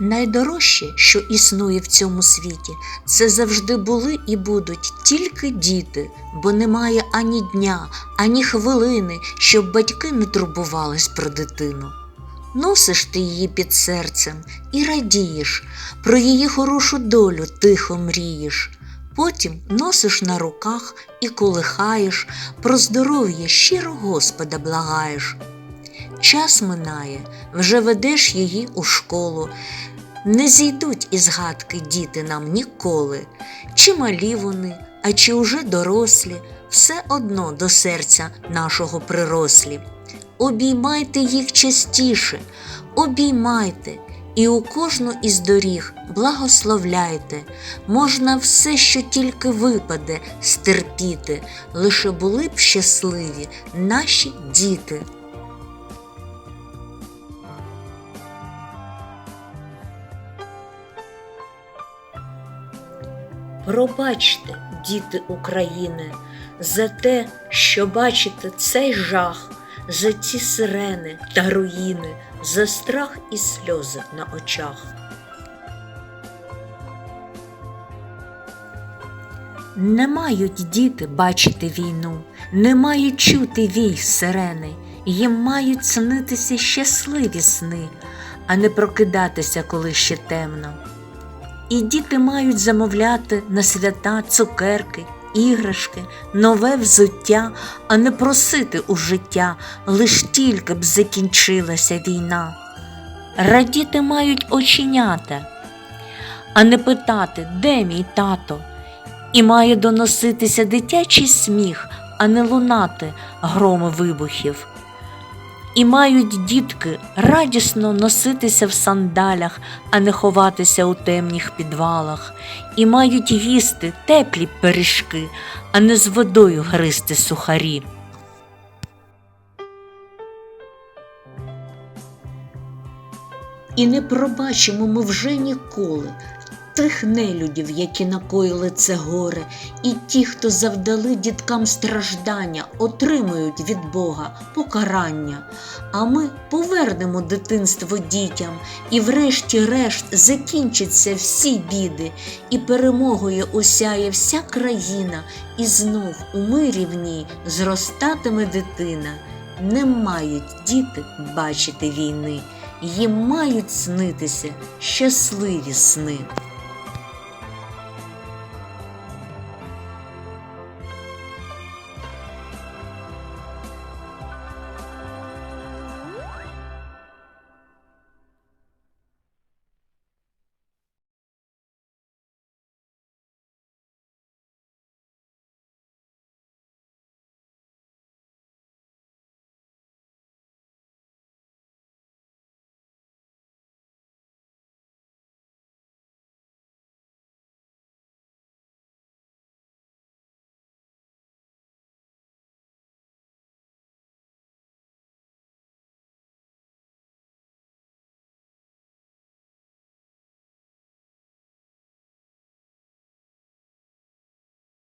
Найдорожче, що існує в цьому світі, це завжди були і будуть тільки діти, бо немає ані дня, ані хвилини, щоб батьки не турбувались про дитину. Носиш ти її під серцем і радієш, про її хорошу долю тихо мрієш. Потім носиш на руках і колихаєш, про здоров'я щиро Господа благаєш. Час минає, вже ведеш її у школу. Не зійдуть із гадки діти нам ніколи. Чи малі вони, а чи уже дорослі, все одно до серця нашого прирослі. Обіймайте їх частіше, обіймайте, і у кожну із доріг благословляйте. Можна все, що тільки випаде, стерпіти, лише були б щасливі наші діти. Пробачте, діти України, за те, що бачите цей жах, за ці сирени та руїни, за страх і сльози на очах. Не мають діти бачити війну, не мають чути вій сирени, їм мають снитися щасливі сни, а не прокидатися, коли ще темно. І діти мають замовляти на свята цукерки, іграшки, нове взуття, а не просити у життя, лиш тільки б закінчилася війна. Радіти мають оченята, а не питати, де мій тато, і має доноситися дитячий сміх, а не лунати громи вибухів. І мають дітки радісно носитися в сандалях, а не ховатися у темних підвалах, і мають їсти теплі пиріжки, а не з водою гризти сухарі. І не пробачимо ми вже ніколи тих нелюдів, які накоїли це горе, і ті, хто завдали діткам страждання, отримують від Бога покарання. А ми повернемо дитинство дітям, і врешті-решт закінчаться всі біди, і перемогою осяє вся країна, і знов у мирі в ній зростатиме дитина. Не мають діти бачити війни, їм мають снитися щасливі сни.